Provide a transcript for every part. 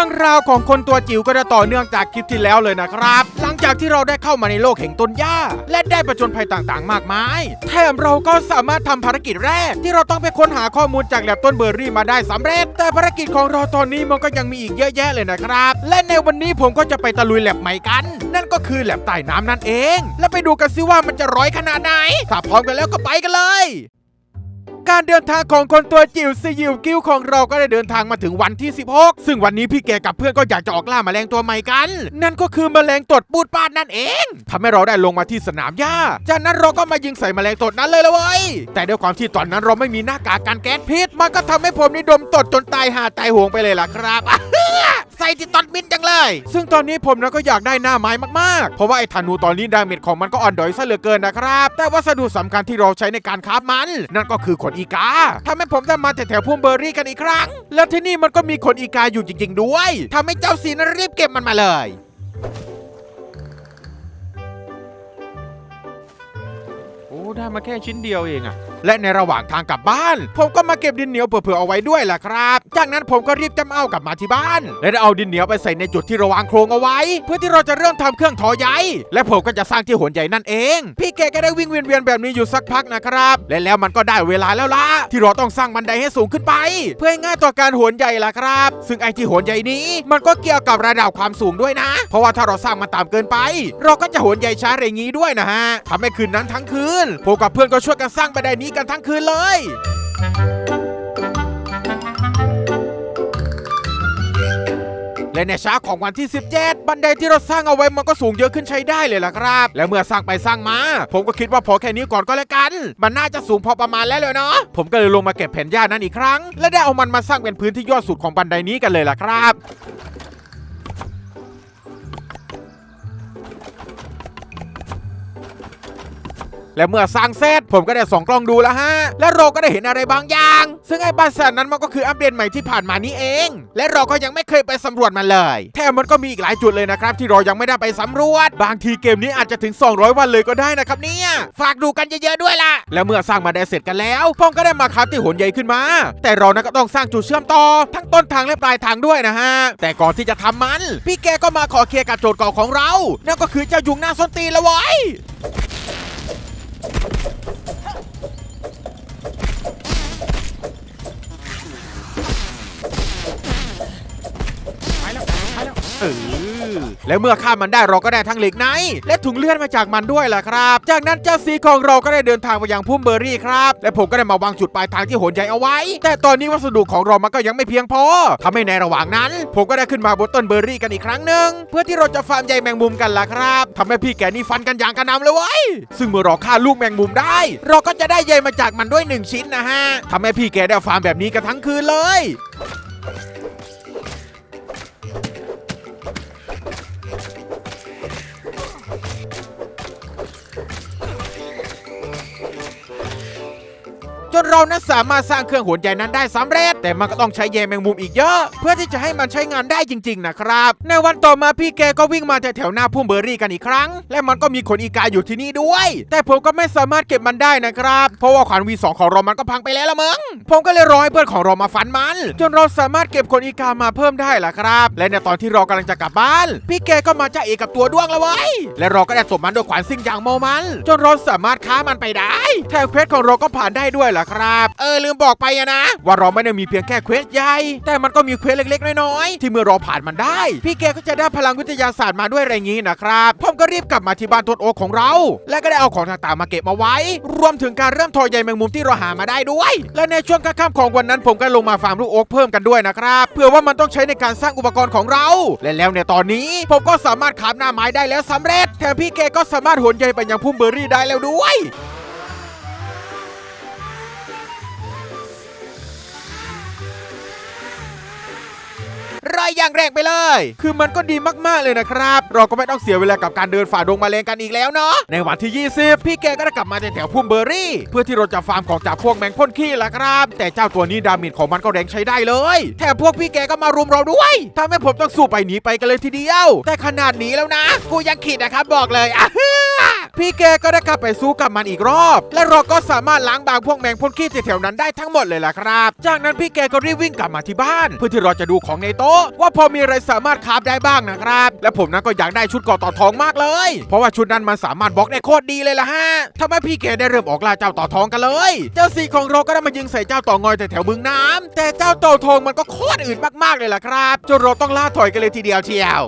รื่องราวของคนตัวจิ๋วก็จะต่อเนื่องจากคลิปที่แล้วเลยนะครับ หลังจากที่เราได้เข้ามาในโลกแห่งต้นหญ้า และได้ประจนภัยต่างๆ มากมาย แถมเราก็สามารถทำภารกิจแรก ที่เราต้องไปค้นหาข้อมูลจากแลบต้นเบอร์รี่มาได้สำเร็จ แต่ภารกิจของเราตอนนี้มันก็ยังมีอีกเยอะแยะเลยนะครับ และในวันนี้ผมก็จะไปตะลุยแลบใหม่กัน นั่นก็คือแลบใต้น้ำนั่นเอง และไปดูกันซิว่ามันจะร้อยขนาดไหนถ้าพร้อมกันแล้วก็ไปกันเลย การเดินทางของคนตัวจิ๋วสยิวกิ้วของเราก็ได้เดินทางมาถึงวันที่ 16 ซึ่งวันนี้พี่แกกับเพื่อนก็อยากจะออกล่าแมลงตัวใหม่กัน นั่นก็คือแมลงตดปูดปาดนั่นเองทำให้เราได้ลงมาที่สนามหญ้า จากนั้นเราก็มายิงใส่แมลงตดนั้นเลยละเว้ย แต่ด้วยความที่ตอนนั้นเราไม่มีหน้ากากกันแก๊สพิษมันก็ทำให้ผมนี่ดมตดจนตายหาตายห่วงไปเลยล่ะครับ ใส่ที่ตดมินจังเลย ซึ่งตอนนี้ผมนะก็อยากได้หน้าไม้มากๆ เพราะว่าไอ้ธนูตอนนี้ดาเมจของมันก็อ่อนดอยซะเหลือเกินนะครับ แต่วัสดุสำคัญที่เราใช้ในการคราฟมัน นั่นก็คือขนอีกาทำให้ผมได้มาแถวๆพุ่มเบอร์รี่กันอีกครั้ง แล้วที่นี่มันก็มีขนอีกาอยู่จริง ๆ ด้วยทำให้เจ้าสีนั้นรีบเก็บมันมาเลยโอ้ได้มาแค่ชิ้นเดียวเองอะ และในระหว่างทางกลับบ้าน ผมก็มาเก็บดินเหนียวเผื่อๆเอาไว้ด้วยล่ะครับ จากนั้นผมก็รีบจำเอากลับมาที่บ้าน และได้เอาดินเหนียวไปใส่ในจุดที่เระวางโครงเอาไว้ เพื่อที่เราจะเริ่มทำเครื่องทอใยและผมก็จะสร้างที่โหนใหญ่นั่นเอง พี่แกก็ได้วิ่งเวียนๆแบบนี้อยู่สักพักนะครับ และแล้วมันก็ได้เวลาแล้วล่ะที่เราต้องสร้างบันไดให้สูงขึ้นไป เพื่อให้ง่ายต่อการโหนใหญ่ล่ะครับ ซึ่งไอ้ที่โหนใหญ่นี้ มันก็เกี่ยวกับระดับความสูงด้วยนะ เพราะว่าถ้าเราสร้างมันต่ำเกินไป เราก็จะโหนใหญ่ช้าอย่างนี้ด้วยนะฮะทำให้คืนนั้นทั้งคืนผมกับเพื่อนก็ช่วยกันสร้างบันไดนี้กันทั้งคืนเลยและในเช้าของวันที่ 17 บันไดที่เราสร้างเอาไว้มันก็สูงเยอะขึ้นใช้ได้เลยล่ะครับ และเมื่อสร้างไปสร้างมา ผมก็คิดว่าพอแค่นี้ก่อนก็แล้วกัน มันน่าจะสูงพอประมาณแล้วเลยเนาะ ผมก็เลยลงมาเก็บแผ่นหญ้านั้นอีกครั้ง และได้เอามันมาสร้างเป็นพื้นที่ยอดสุดของบันไดนี้กันเลยล่ะครับ และเมื่อสร้างเสร็จผมก็ได้ส่องกล้องดูแล้วฮะ และเราก็ได้เห็นอะไรบางอย่าง ซึ่งไอ้บ้านแสนนั้นมันก็คืออัปเดตใหม่ที่ผ่านมานี้เอง และเราก็ยังไม่เคยไปสำรวจมันเลย แถมมันก็มีอีกหลายจุดเลยนะครับที่เรายังไม่ได้ไปสำรวจ บางทีเกมนี้อาจจะถึง 200 วันเลยก็ได้นะครับเนี่ย ฝากดูกันเยอะๆด้วยล่ะ และเมื่อสร้างมาได้เสร็จกันแล้วผมก็ได้มาคับที่หนใหญ่ขึ้นมา แต่เรานั้นก็ต้องสร้างจุดเชื่อมต่อทั้งต้นทางและปลายทางด้วยนะฮะ แต่ก่อนที่จะทำมัน พี่แกก็มาขอเคลียร์กับโจทย์เก่าของเรา นั่นก็คือเจ้ายุงหน้าส้นตีนละเว้ Thank you. เออแล้วเมื่อฆ่ามันได้เราก็ได้ทั้งเหล็กไนและถุงเลือดมาจากมันด้วยล่ะครับ จากนั้นเจ้าสีของเราก็ได้เดินทางไปยังพุ่มเบอร์รี่ครับและผมก็ได้มาวางจุดปลายทางที่โหนใหญ่เอาไว้ แต่ตอนนี้วัสดุของเรามันก็ยังไม่เพียงพอทำให้ในระหว่างนั้น ผมก็ได้ขึ้นมาบนต้นเบอร์รี่กันอีกครั้งหนึ่งเพื่อที่เราจะฟาร์มใยแมงมุมกันล่ะครับทำให้พี่แกนี่ฟันกันอย่างกระนำเลยเว้ยซึ่งเมื่อเราฆ่าลูกแมงมุมได้ เราก็จะได้ใยมาจากมันด้วยหนึ่งชิ้นนะฮะทำให้พี่แกได้ฟาร์มแบบนี้กันทั้งคืนเลย นเรานั้นสามารถสร้างเครื่องโหนใหญ่นั้นได้สำเร็จแต่มันก็ต้องใช้แยแมงมุมอีกเยอะ เพื่อที่จะให้มันใช้งานได้จริง ๆ นะครับ ในวันต่อมาพี่แกก็วิ่งมาแถวๆหน้าพุ่มเบอร์รี่กันอีกครั้ง และมันก็มีขนอีกาอยู่ที่นี่ด้วย แต่ผมก็ไม่สามารถเก็บมันได้นะครับ เพราะว่าขวานวีสองของเรามันก็พังไปแล้วละมึงผมก็เลยรอให้เพื่อนของเรามาฟันมัน จนเราสามารถเก็บขนอีกามาเพิ่มได้ล่ะครับ และในตอนที่เรากำลังจะกลับบ้าน พี่แกก็มาจ้าเอกกับตัวด้วงแล้วเว้ยและเราก็ได้ตบมันด้วยขวานซิ่งอย่างเมามัน จนเราสามารถค้ามันไปได้แถมเควสของเราก็ผ่านได้ด้วยล่ะครับ เออลืมบอกไปนะ ว่าเราไม่ได้มีเพียงแค่เควสใหญ่ แต่มันก็มีเควสเล็กๆ น้อยๆ ที่เมื่อเราผ่านมันได้ พี่แกก็จะได้พลังวิทยาศาสตร์มาด้วยอะไรงี้นะครับผมก็รีบกลับมาที่บ้านต้นโอ๊กของเรา และก็ได้เอาของต่างๆมาเก็บมาไว้ รวมถึงการเริ่มทอยใยแมงมุมที่เราหามาได้ด้วย และในช่วงค่ำของวันนั้นผมก็ลงมาฟาร์มลูกโอ๊กเพิ่มกันด้วยนะครับเพื่อว่ามันต้องใช้ในการสร้างอุปกรณ์ของเรา และแล้วในตอนนี้ผมก็สามารถขาบหน้าไม้ได้แล้วสำเร็จแถมพี่แกก็สามารถหนใยไปยังพุ่มเบอร์รี่ได้แล้วด้วย รอยอย่างแรงไปเลย คือมันก็ดีมากๆเลยนะครับ เราก็ไม่ต้องเสียเวลากับการเดินฝ่าดงมาเลงกันอีกแล้วเนาะในวันที่ 20 พี่แกก็ได้กลับมาในแถวพุ่มเบอร์รี่ เพื่อที่เราจะฟาร์มของจากพวกแมงพ่นขี้ละครับ แต่เจ้าตัวนี้ดามิดของมันก็แรงใช้ได้เลยแถมพวกพี่แกก็มารุมเราด้วยทำให้ผมต้องสู้ไปหนีไปกันเลยทีเดียว แต่ขนาดนี้แล้วนะ กูยังขีดนะครับบอกเลยอะ พี่แกก็ได้กลับไปสู้กับมันอีกรอบ และเราก็สามารถล้างบางพวกแมงพ่นขี้แถวๆนั้นได้ทั้งหมดเลยล่ะครับ จากนั้นพี่แกก็รีบวิ่งกลับมาที่บ้าน เพื่อที่เราจะดูของในโต๊ะ ว่าพอมีอะไรสามารถคาฟได้บ้างนะครับ และผมนั้นก็อยากได้ชุดเกอต่อทองมากเลย เพราะว่าชุดนั้นมันสามารถบล็อกได้โคตรดีเลยล่ะฮะทำให้พี่แกได้เริ่มออกล่าเจ้าต่อทองกันเลย เจ้าสีของเราก็ได้มายิงใส่เจ้าต่องอยแต่แถวบึงน้ำแต่เจ้าต่อทองมันก็โคตรอื่นมากๆเลยล่ะครับจนเราต้องล่าถอยกันเลยทีเดียวเชียว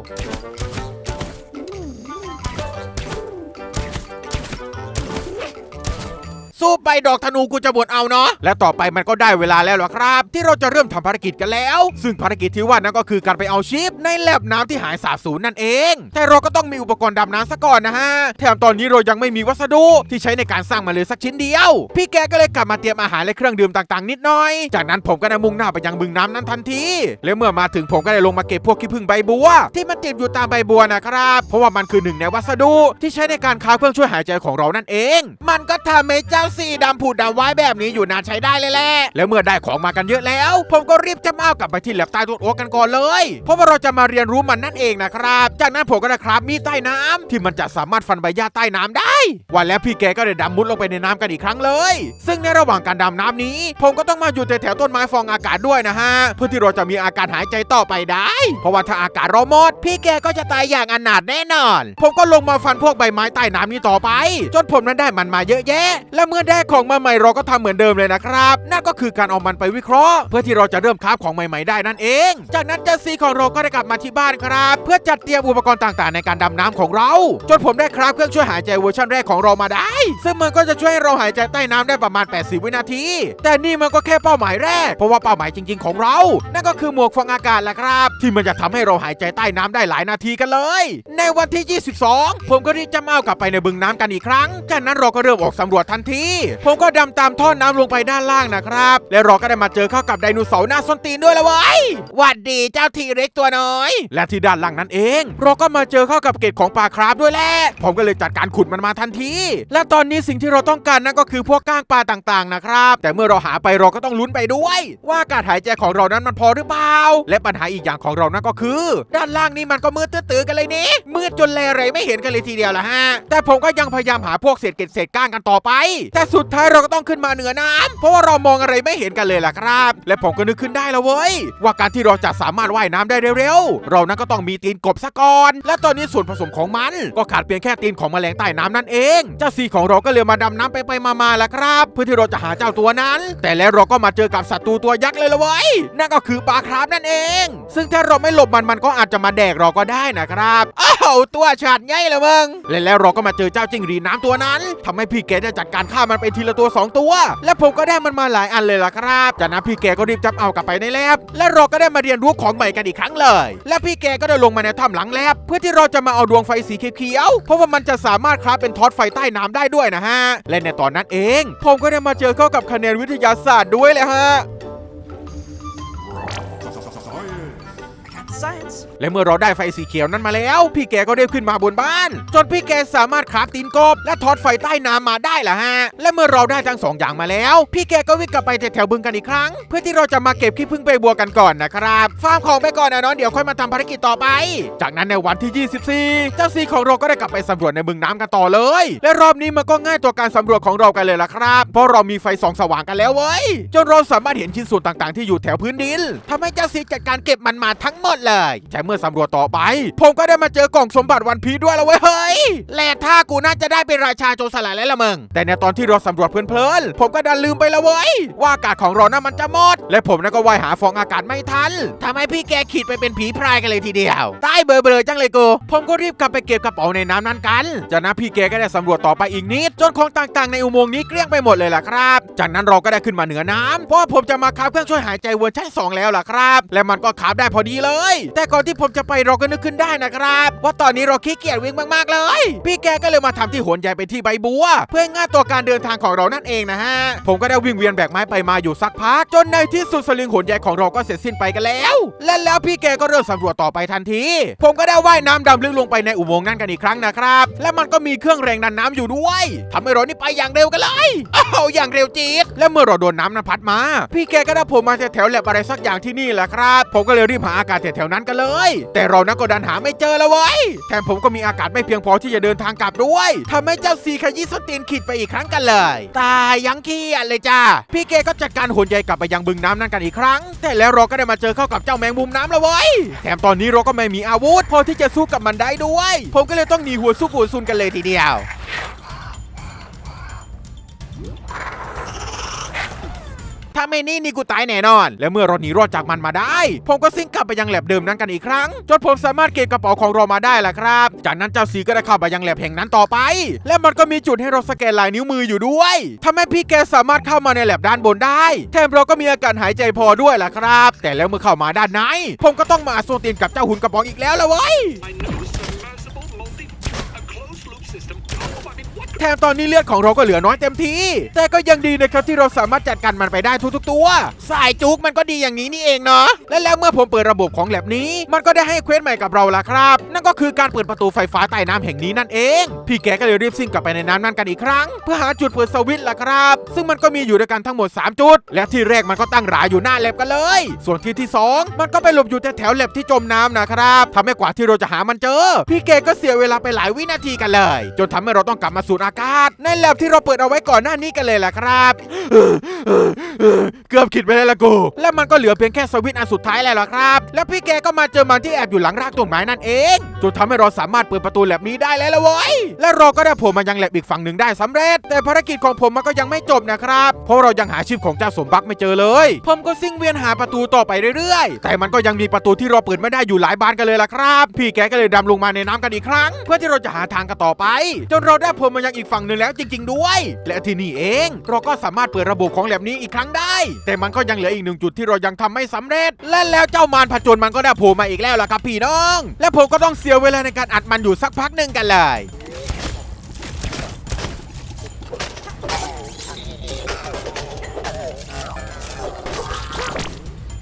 สู้ไปดอกธนูกูจะบวชเอาเนาะและต่อไปมันก็ได้เวลาแล้วล่ะครับ ที่เราจะเริ่มทำภารกิจกันแล้ว ซึ่งภารกิจที่ว่านั่นก็คือการไปเอาชิปในแลบน้ำที่หายสาบสูญนั่นเอง แต่เราก็ต้องมีอุปกรณ์ดำน้ำซะก่อนนะฮะแถมตอนนี้เรายังไม่มีวัสดุที่ใช้ในการสร้างมาเลยสักชิ้นเดียว พี่แกก็เลยกลับมาเตรียมอาหารและเครื่องดื่มต่างๆ นิดหน่อย จากนั้นผมก็ได้มุ่งหน้าไปยังบึงน้ำนั้นทันทีและเมื่อมาถึงผมก็ได้ลงมาเก็บพวกขี้ผึ้งใบบัว ที่มันติดอยู่ตามใบบัวนะครับเพราะว่ามันคือหนึ่งในวัสดุที่ใช้ในการค้าเครื่องช่วยหายใจของเรานั่นเอง มันก็ทำให้เจ้าสีดำผุดดำไว้แบบนี้อยู่นานใช้ได้เลยแหละแล้วเมื่อได้ของมากันเยอะแล้ว ผมก็รีบจะมาเอากลับไปที่แลบใต้ต้นโอ๊กกันก่อนเลย เพราะว่าเราจะมาเรียนรู้มันนั่นเองนะครับ จากนั้นผมก็ได้ครับมีดใต้น้ำที่มันจะสามารถฟันใบหญ้าใต้น้ำได้ วันแล้วพี่แกก็ได้ดำมุดลงไปในน้ำกันอีกครั้งเลย ซึ่งในระหว่างการดำน้ำนี้ ผมก็ต้องมาอยู่แถวต้นไม้ฟองอากาศด้วยนะฮะเพื่อที่เราจะมีอาการหายใจต่อไปได้ เพราะว่าถ้าอากาศเราหมดพี่แกก็จะตายอย่างอนาถแน่นอน ผมก็ลงมาฟันพวกใบไม้ใต้น้ำนี้ต่อไป จนผมนั้นได้มันมาเยอะแยะ และเมื่อได้ของมาใหม่เราก็ทำเหมือนเดิมเลยนะครับ นั่นก็คือการเอามันไปวิเคราะห์ เพื่อที่เราจะเริ่มคราฟของใหม่ๆได้นั่นเอง จากนั้นเจ้าซีของเราก็ได้กลับมาที่บ้านครับ เพื่อจัดเตรียมอุปกรณ์ต่างๆ ในการดำน้ำของเรา จนผมได้คราฟเครื่องช่วยหายใจเวอร์ชันแรกของเรามาได้ ซึ่งมันก็จะช่วยให้เราหายใจใต้น้ำได้ประมาณ 80 วินาที แต่นี่มันก็แค่เป้าหมายแรก เพราะว่าเป้าหมายจริง ๆ ของเรา นั่นก็คือหมวกฟองอากาศแหละครับ ที่มันจะทำให้เราหายใจใต้น้ำได้หลายนาทีกันเลย ในวันที่ 22 ผมก็รีบจะมาเอากลับไปในบึงน้ำกันอีกครั้ง จากนั้นเราก็เริ่มออกสำรวจทันทีผมก็ดำตามท่อน้ำลงไปด้านล่างนะครับ และเราก็ได้มาเจอเข้ากับไดโนเสาร์หน้าส้นตีนด้วยละเว้ยหวัดดีเจ้าทีเร็กตัวน้อย และที่ด้านล่างนั้นเอง เราก็มาเจอเข้ากับเกล็ดของปลาคราฟด้วยแหละผมก็เลยจัดการขุดมันมาทันที และตอนนี้สิ่งที่เราต้องการนั่นก็คือพวกก้างปลาต่างๆนะครับ แต่เมื่อเราหาไปเราก็ต้องลุ้นไปด้วย ว่ากาศหายใจของเรานั้นมันพอหรือเปล่า และปัญหาอีกอย่างของเรานั่นก็คือ ด้านล่างนี่มันก็มืดตื้อๆกันเลยนี่มืดจนแลอะไรไม่เห็นกันเลยทีเดียวละฮะแต่ผมก็ยังพยายามหาพวกเศษเกล็ดเศษก้างกันต่อไปแต่สุดท้ายเราก็ต้องขึ้นมาเหนือน้ำเพราะว่าเรามองอะไรไม่เห็นกันเลยล่ะครับ และผมก็นึกขึ้นได้แล้วเว้ย ว่าการที่เราจะสามารถว่ายน้ำได้เร็วๆ เรานั้นก็ต้องมีตีนกบซะก่อน และตอนนี้ส่วนผสมของมัน ก็ขาดเพียงแค่ตีนของแมลงใต้น้ำนั่นเองเจ้าซีของเราก็เลยมาดำน้ำไปไปมาๆแล้วครับ เพื่อที่เราจะหาเจ้าตัวนั้น แต่แล้วเราก็มาเจอกับศัตรูตัวยักษ์เลยละเว้ยนั่นก็คือปลาคราฟนั่นเอง ซึ่งถ้าเราไม่หลบมันมันก็อาจจะมาแดกเราก็ได้นะครับอ้าวตัวฉาดใหญ่เลยมึงและแล้วเราก็มาเจอเจ้าจิ้งหรีน้ำตัวนั้นทำให้พี่แกได้จัดการฆ่ามันไปทีละตัวสองตัว และผมก็ได้มันมาหลายอันเลยล่ะครับ จากนั้นพี่แกก็รีบจับเอากลับไปในแลบและเราก็ได้มาเรียนรู้ของใหม่กันอีกครั้งเลย และพี่แกก็ได้ลงมาในถ้ำหลังแลบเพื่อที่เราจะมาเอาดวงไฟสีเขียวเพราะว่ามันจะสามารถคราฟเป็นทอดไฟใต้น้ำได้ด้วยนะฮะ และในตอนนั้นเอง ผมก็ได้มาเจอเข้ากับคะแนนวิทยาศาสตร์ด้วยเลยฮะ และเมื่อเราได้ไฟสีเขียวนั้นมาแล้ว พี่แกก็ได้ขึ้นมาบนบ้าน จนพี่แกสามารถคราฟตีนกบ และทอดไฟใต้น้ำมาได้ละฮะ และเมื่อเราได้ทั้งสองอย่างมาแล้ว พี่แกก็วิ่งกลับไปแถวบึงกันอีกครั้ง เพื่อที่เราจะมาเก็บขี้ผึ้งใบบัวกันก่อนนะครับฟาร์มของไปก่อนนะน้องเดี๋ยวค่อยมาทำภารกิจต่อไป จากนั้นในวันที่ 24 เจ้าซีของเราก็ได้กลับไปสำรวจในบึงน้ำกันต่อเลย และรอบนี้มันก็ง่ายต่อการสำรวจของเรากันเลยล่ะครับ เพราะเรามีไฟสองสว่างกันแล้วเว้ยจนเราสามารถเห็นชิ้นส่วนต่างๆ ที่อยู่แถวพื้นดินทำให้เจ้าซีจัดการเก็บมันมาทั้งหมดเลยแต่เมื่อสำรวจต่อไป ผมก็ได้มาเจอกล่องสมบัติวันพีด้วยแล้วเว้ยเฮ้ยแหละถ้ากูน่าจะได้เป็นราชาโจรสลัดแล้วละมึงแต่ในตอนที่เราสำรวจเพลินๆผมก็ดันลืมไปแล้วเว้ยว่าอากาศของเรานั้นมันจะหมด และผมนั่นก็ว่ายหาฟองอากาศไม่ทันทำให้พี่แกขีดไปเป็นผีพรายกันเลยทีเดียวใต้เบลอๆจังเลยกูผมก็รีบกลับไปเก็บกระเป๋าในน้ำนั้นกัน จากนั้นพี่แกก็ได้สำรวจต่อไปอีกนิดจนของต่างๆในอุโมงค์นี้เกลี้ยงไปหมดเลยล่ะครับ จากนั้นเราก็ได้ขึ้นมาเหนือน้ำเพราะผมจะมาคาฟเครื่องช่วยหายใจเวอร์ชัน2แล้วล่ะครับ และมันก็คราฟได้พอดีเลยแต่ก่อนที่ผมจะไปเราก็นึกขึ้นได้นะครับ ว่าตอนนี้เราขี้เกียจวิ่งมากๆเลย พี่แกก็เลยมาทำที่โหนใหญ่ไปที่ใบบัว เพื่อง่ายต่อการเดินทางของเรานั่นเองนะฮะ ผมก็ได้วิ่งเวียนแบกไม้ไปมาอยู่สักพัก จนในที่สุดสลิงโหนใหญ่ของเราก็เสร็จสิ้นไปกันแล้ว และแล้วพี่แกก็เริ่มสำรวจต่อไปทันที ผมก็ได้ว่ายน้ำดำลึกลงไปในอุโมงค์นั่นกันอีกครั้งนะครับ และมันก็มีเครื่องแรงดันน้ำอยู่ด้วยทำให้เรานี่ไปอย่างเร็วกันเลยอ้าวอย่างเร็วจี๊ดและเมื่อเราโดนน้ำนั้นพัดมา พี่แกก็ได้ผมมาแถวแลบอะไรสักอย่างที่นี่แหละครับ ผมก็เลยรีบหาอากาศแถวๆนั้นกันเลย แต่เรานั้นก็ดันหาไม่เจอแล้วเว้ยแถมผมก็มีอากาศไม่เพียงพอที่จะเดินทางกลับด้วยทำให้เจ้าซีขยี้สตีนขีดไปอีกครั้งกันเลย ตายยังขี้อะเลยจ้าพี่เกก็จัดการหุ่นใหญ่กลับไปยังบึงน้ำนั่นกันอีกครั้ง แต่แล้วเราก็ได้มาเจอเข้ากับเจ้าแมงมุมน้ำแล้วเว้ยแถมตอนนี้เราก็ไม่มีอาวุธพอที่จะสู้กับมันได้ด้วย ผมก็เลยต้องหนีหัวสู้หัวซุนกันเลยทีเดียวาไม่นี่นี่กูตายแน่นอน และเมื่อเราหนีรอดจากมันมาได้ ผมก็ซิ่งกลับไปยังแลบเดิมนั้นกันอีกครั้ง จนผมสามารถเก็บกระเป๋าของเรามาได้แหละครับ จากนั้นเจ้าสีก็ได้เข้าไปยังแลบแห่งนั้นต่อไป และมันก็มีจุดให้เราสแกนลายนิ้วมืออยู่ด้วยทำให้พี่แกสามารถเข้ามาในแลบด้านบนได้ แถมเราก็มีอาการหายใจพอด้วยล่ะครับ แต่แล้วเมื่อเข้ามาด้านในผมก็ต้องมาโซตีนกับเจ้าหุ่นกระป๋องอีกแล้วละเว้ย แถมตอนนี้เลือดของเราก็เหลือน้อยเต็มทีแต่ก็ยังดีนะครับที่เราสามารถจัดการมันไปได้ทุกๆตัว สายจุกมันก็ดีอย่างนี้นี่เองเนาะและแล้วเมื่อผมเปิดระบบของแลบนี้ มันก็ได้ให้เควสใหม่กับเราละครับ นั่นก็คือการเปิดประตูไฟฟ้าใต้น้ำแห่งนี้นั่นเอง พี่แกก็เลยรีบซิ่งกลับไปในน้ำนั่นกันอีกครั้ง เพื่อหาจุดเปิดสวิตช์ละครับ ซึ่งมันก็มีอยู่ด้วยกันทั้งหมด 3 จุด และที่แรกมันก็ตั้งหราอยู่หน้าแลบกันเลย ส่วนที่ที่สองมันก็ไปหลบอยู่แถวแลบที่จมน้ำนะครับทำให้กว่าที่เราจะหามันเจอ พี่เกก็เสียเวลาไปหลายวินาทีกันเลย จนทำให้เราต้องกลับมาสูดอากาศในแลบที่เราเปิดเอาไว้ก่อนหน้านี้กันเลยแหละครับเกือบขิดไปเลยละกู และมันก็เหลือเพียงแค่สวิตช์อันสุดท้ายแล้วล่ะครับ แล้วพี่แกก็มาเจอมันที่แอบอยู่หลังรากต้นไม้นั่นเองจนทำให้เราสามารถเปิดประตูแลบนี้ได้แล้วละเว้ยและเราก็ได้ผล่มายังแลบอีกฝั่งหนึ่งได้สำเร็จ แต่ภารกิจของผมมันก็ยังไม่จบนะครับ เพราะเรายังหาชีพของเจ้าสมบักไม่เจอเลย ผมก็ซิ่งเวียนหาประตูต่อไปเรื่อยๆ แต่มันก็ยังมีประตูที่เราเปิดไม่ได้อยู่หลายบานกันเลยล่ะครับ พี่แกก็เลยดำลงมาในน้ำกันอีกครั้ง เพื่อที่เราจะหาทางกันต่อไป จนเราได้ผล่มายังอีกฝั่งหนึ่งแล้วจริง ๆ ด้วย และที่นี่เอง เราก็สามารถเปิดระบบของแลบนี้อีกครั้งได้ แต่มันก็ยังเหลืออีกหนึ่งจุดที่เรายังทำไม่สำเร็จ และแล้วเจ้ามารผจญมันก็ได้โผล่มาอีกแล้วล่ะครับพี่น้อง และผมก็ต้องเสียเวลาในการอัดมันอยู่สักพักหนึ่งกันเลย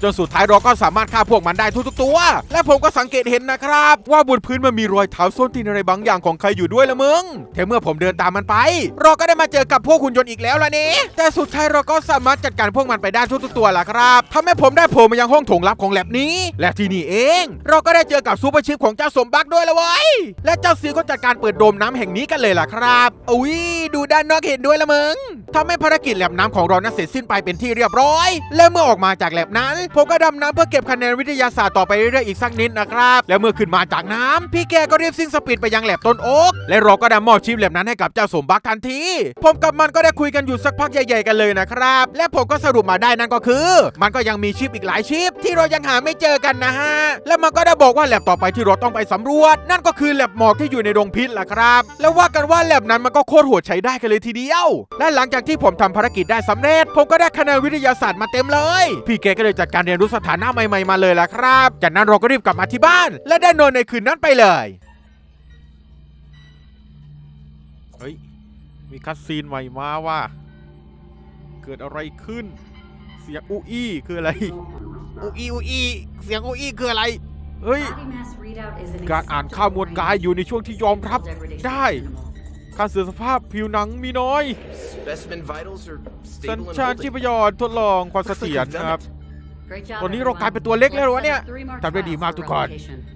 จนสุดท้ายเราก็สามารถฆ่าพวกมันได้ทุกๆตัว และผมก็สังเกตเห็นนะครับ ว่าบนพื้นมันมีรอยเท้าส้นตีนอะไรบางอย่างของใครอยู่ด้วยละมึงแต่เมื่อผมเดินตามมันไป เราก็ได้มาเจอกับพวกหุ่นยนต์อีกแล้วล่ะนี่แต่สุดท้ายเราก็สามารถจัดการพวกมันไปได้ทุกๆตัวล่ะครับทำให้ผมได้โผล่มายังห้องถงลับของแลบนี้ และที่นี่เอง เราก็ได้เจอกับซูเปอร์ชิปของเจ้าสมบักด้วยละเว้ยและเจ้าซีก็จัดการเปิดโดมน้ำแห่งนี้กันเลยล่ะครับอุ้ยดูด้านนอกเห็นด้วยละมึงทำให้ภารกิจแลบน้ำของเรานั้นเสร็จสิ้นไปเป็นที่เรียบร้อย และเมื่อออกมาจากแลบนั้นผมก็ดำน้ำเพื่อเก็บคะแนนวิทยาศาสตร์ต่อไปเรื่อยๆอีกสักนิดนะครับ แล้วเมื่อขึ้นมาจากน้ำพี่แกก็รีบซิ่งสปีดไปยังแหลบต้นโอ๊กและเราก็ได้มอบชิปแหลบนั้นให้กับเจ้าสมบักทันที ผมกับมันก็ได้คุยกันอยู่สักพักใหญ่ๆกันเลยนะครับ และผมก็สรุปมาได้นั่นก็คือ มันก็ยังมีชิปอีกหลายชิปที่เรายังหาไม่เจอกันนะฮะและมันก็ได้บอกว่าแหลบต่อไปที่เราต้องไปสำรวจ นั่นก็คือแหลบหมอกที่อยู่ในดงพิษล่ะครับ แล้วว่ากันว่าแหลบนั้นมันก็โคตรโหดใช้ได้กันเลยทีเดียว และหลังจากที่ผมทำภารกิจได้สำเร็จ ผมก็ได้คะแนนวิทยาศาสตร์มาเต็มเลย พี่แกก็เลยจัดการเรียนรู้สถานะใหม่ๆมาเลยล่ะครับ จากนั้นเราก็รีบกลับมาที่บ้าน และได้นอนในคืนนั้นไปเลยเฮ้ยมีคัสซีนใหม่มาว่า เกิดอะไรขึ้น เสียงอูอี้คืออะไรอูอี้อูอี้เสียงอูอี้คืออะไรเฮ้ย การอ่านข้อมูลกายอยู่ในช่วงที่ยอมรับได้การเสื่อมสภาพผิวหนังมีน้อย Specimen vitals are สัญ stable and ชา holding. ชีพยอนทดลองความเสถียรนะครับ ตอนนี้เรากลายเป็นตัวเล็กแล้วเหรอวะเนี่ยทำได้ดีมากทุกคน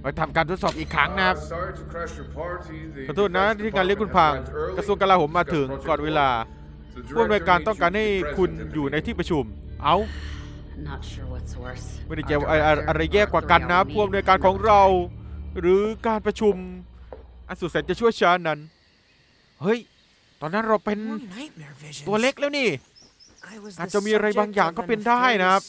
ไปทำการทดสอบอีกครั้งนะครับ Sorry to crash your party. The ขอโทษนะที่การเรียกคุณพังกระทรวงกลาโหมมาถึงก่อนเวลาผู้อำนวยการต้องการให้คุณอยู่ในที่ประชุม เอ้าไม่ได้เกี่ยวอะไรอะไรแย่กว่ากันนะผู้อำนวยการของเรา หรือการประชุม อันสุดแสนจะช่วยชาญนั้น เฮ้ย ตอนนั้นเราเป็นตัวเล็กแล้วนี่ อาจจะมีอะไรบางอย่างก็เป็นได้นะครับ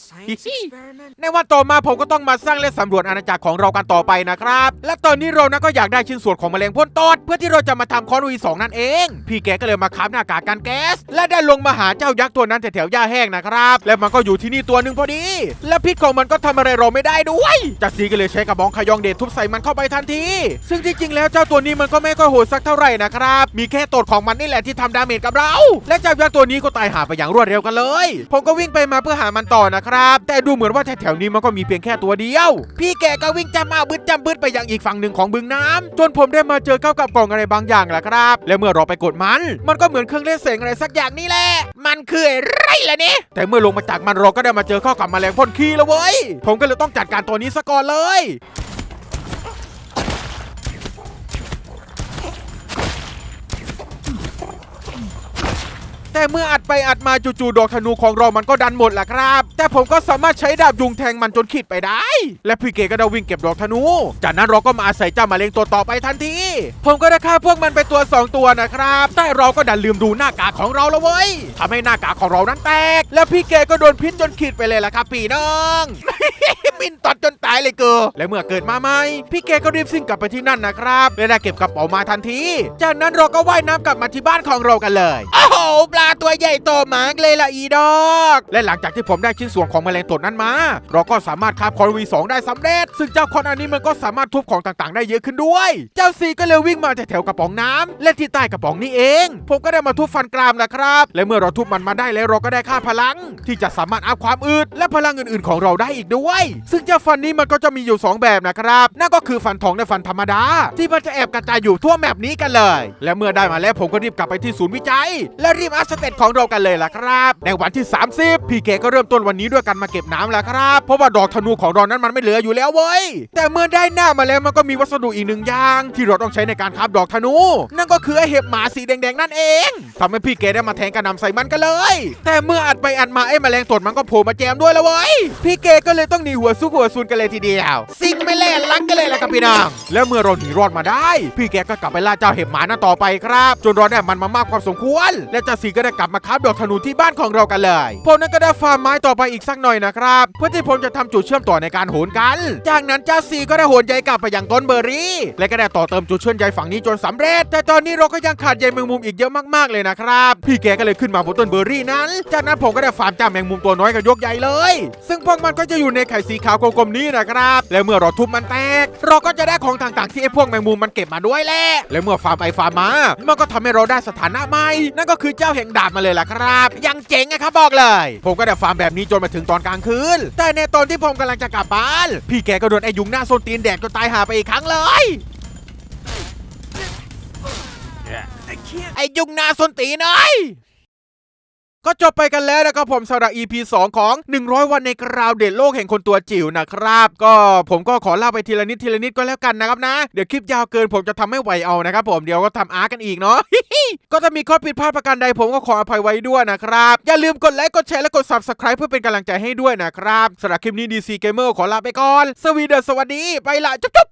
ในวันต่อมาผมก็ต้องมาสร้างและสำรวจอาณาจักรของเรากันต่อไปนะครับ และตอนนี้เรานะก็อยากได้ชิ้นส่วนของแมลงพ่นตอดเพื่อที่เราจะมาทำคอนวีสองนั่นเอง พี่แกก็เลยมาคราฟหน้ากากกันแก๊ส และได้ลงมาหาเจ้ายักษ์ตัวนั้นแถวๆหญ้าแห้งนะครับ และมันก็อยู่ที่นี่ตัวหนึ่งพอดี และพิษของมันก็ทำอะไรเราไม่ได้ด้วยจักรซีก็เลยใช้กระบองขยองเดชทุบใส่มันเข้าไปทันที ซึ่งที่จริงแล้วเจ้าตัวนี้มันก็ไม่ค่อยโหดสักเท่าไหร่นะครับมีแค่ตดของมันนี่แหละที่ทำดาเมจกับเรา และเจ้ายักษ์ตัวนี้ก็ตายหาไปอย่างรวดเร็วกันเลย ผมก็วิ่งไปมาเพื่อหามันต่อนะครับ แต่ดูเหมือนว่าแถวๆนี้มันก็มีเพียงแค่ตัวเดียว พี่แกก็วิ่งจำมาบึดจำบึดไปยังอีกฝั่งหนึ่งของบึงน้ำจนผมได้มาเจอเข้ากับกล่องอะไรบางอย่างแหละครับ และเมื่อเราไปกดมัน มันก็เหมือนเครื่องเล่นเสียงอะไรสักอย่างนี่แหละ มันคืออะไรล่ะเนี่ยแต่เมื่อลงมาจากมันเราก็ได้มาเจอเข้ากับแมลงพ่นขี้แล้วเว้ยผมก็เลยต้องจัดการตัวนี้ซะก่อนเลย แต่เมื่ออัดไปอัดมาจู่ๆดอกธนูของเรามันก็ดันหมดแหละครับ แต่ผมก็สามารถใช้ดาบยุงแทงมันจนขีดไปได้ และพี่เกก็ได้วิ่งเก็บดอกธนู จากนั้นเราก็มาอาศัยเจ้ามาเลงตัวต่อไปทันที ผมก็ได้ฆ่าพวกมันไปตัว 2 ตัวนะครับ แต่เราก็ดันลืมดูหน้ากากของเราล้วเว้ยทำให้หน้ากากของเรานั้นแตก และพี่เกก็โดนพิษจนขีดไปเลยล่ะครับพี่น้องมินตอดจนตายเลยเกอและเมื่อเกิดมาใหม่พี่เกก็รีบซิ่งกลับไปที่นั่นนะครับและได้เก็บกระเป๋ามาทันที จากนั้นเราก็ว่ายน้ำกลับมาที่บ้านของเรากันเลยโอ้โหปลาตัวใหญ่โตมากเลยล่ะอีดอก และหลังจากที่ผมได้ชิ้นส่วนของแมลงตดนั้นมา เราก็สามารถคาบคอนวีสองได้สำเร็จ ซึ่งเจ้าคอนอันนี้มันก็สามารถทุบของต่างๆ ได้เยอะขึ้นด้วย เจ้าซีก็เลยวิ่งมาแถวกระป๋องน้ำและที่ใต้กระป๋องนี้เอง ผมก็ได้มาทุบฟันกรามนะครับ และเมื่อเราทุบมันมาได้แล้วเราก็ได้ค่าพลัง ที่จะสามารถอัพความอึดและพลังอื่นๆ ของเราได้อีกด้วย ซึ่งเจ้าฟันนี้มันก็จะมีอยู่ 2 แบบนะครับ นั่นก็คือฟันทองและฟันธรรมดา ที่มันจะแอบกระจายอยู่ทั่วแมปนี้กันเลย และเมื่อได้มาแล้วผมก็รีบกลับไปที่ศูนย์วิจัย และรีบอัพสเตตของเรากันเลยล่ะครับ ในวันที่ 30 พี่เกก็เริ่มต้นวันนี้ด้วยกันมาเก็บน้ำแล้วครับ เพราะว่าดอกธนูของเรานั้นมันไม่เหลืออยู่แล้วเว้ย แต่เมื่อได้หน้ามาแล้วมันก็มีวัสดุอีกหนึ่งอย่าง ที่เราต้องใช้ในการคราบดอกธนู นั่นก็คือไอเห็บหมาสีแดงๆนั่นเองทำให้พี่เกได้มาแทงกระนำใส่มันกันเลย แต่เมื่ออัดไปอัดมาไอ้แมลงตดมันก็โผล่มาแจมด้วยแล้วเว้ย พี่เกก็เลยต้องหนีหัวซุกหัวซุนกันเลยทีเดียวซิงไม่เล่นลักกันเลยละครับพี่น้อง แล้วเมื่อเราหนีรอดมาได้ พี่แกก็กลับไปล่าเจ้าเห็บหมานั่นต่อไปครับ จนเราได้มันมามากความสมควร และเจ้าสีก็ได้กลับมาคาบดอกธนูที่บ้านของเรากันเลยผมนั้นก็ได้ฟาร์มไม้ต่อไปอีกสักหน่อยนะครับ เพื่อที่ผมจะทำจุดเชื่อมต่อในการโหนกัน จากนั้นเจ้าสีก็ได้โหนใยกลับไปยังต้นเบอร์รี่ และก็ได้ต่อเติมจุดเชื่อมใยฝั่งนี้จนสำเร็จ แต่ตอนนี้เราก็ยังขาดใยแมงมุมอีกเยอะมากๆเลยนะครับ พี่แกก็เลยขึ้นมาบนต้นเบอร์รี่นั้น จากนั้นผมก็ได้ฟาร์มเจ้าแมงมุมตัวน้อยกับยกใหญ่เลย ซึ่งพวกมันก็จะอยู่ในไข่สีขาวกลมๆนี้นะครับ และเมื่อเราทุบมันแตก เราก็จะได้ของต่างๆที่ไอ้พวกแมงมุมมันเก็บมาด้วยแหละและเมื่อฟาร์มไปฟาร์มมา มันก็ทำให้เราได้สถานะใหม่นั่นก็คือเจ้าแห่งดาบมาเลยล่ะครับ ยังเจ๋งอะครับบอกเลย ผมก็ได้ฟาร์มแบบนี้จนมาถึงตอนกลางคืน แต่ในตอนที่ผมกำลังจะกลับบ้าน พี่แกก็โดนไอ้ยุงหน้าส้นตีนแดกจนตายหาไปอีกครั้งเลยไอ้ยุงหน้าส้นตีนเอ้ย ก็จบไปกันแล้วนะครับผมสำหรับ EP 2 ของ 100 วันในกราวเด็ดโลกแห่งคนตัวจิ๋วนะครับ ก็ผมก็ขอเล่าไปทีละนิดทีละนิดก็แล้วกันนะครับนะ เดี๋ยวคลิปยาวเกินผมจะทำไม่ไหวเอานะครับผมเดี๋ยวก็ทำอาร์กันอีกเนาะก็ถ้ามีข้อผิดพลาดประการใดผมก็ขออภัยไว้ด้วยนะครับ อย่าลืมกดไลค์กดแชร์และกด Subscribe เพื่อเป็นกำลังใจให้ด้วยนะครับสำหรับคลิปนี้ DC Gamer ขอลาไปก่อน สวีเดนสวัสดีไปละจุ๊บ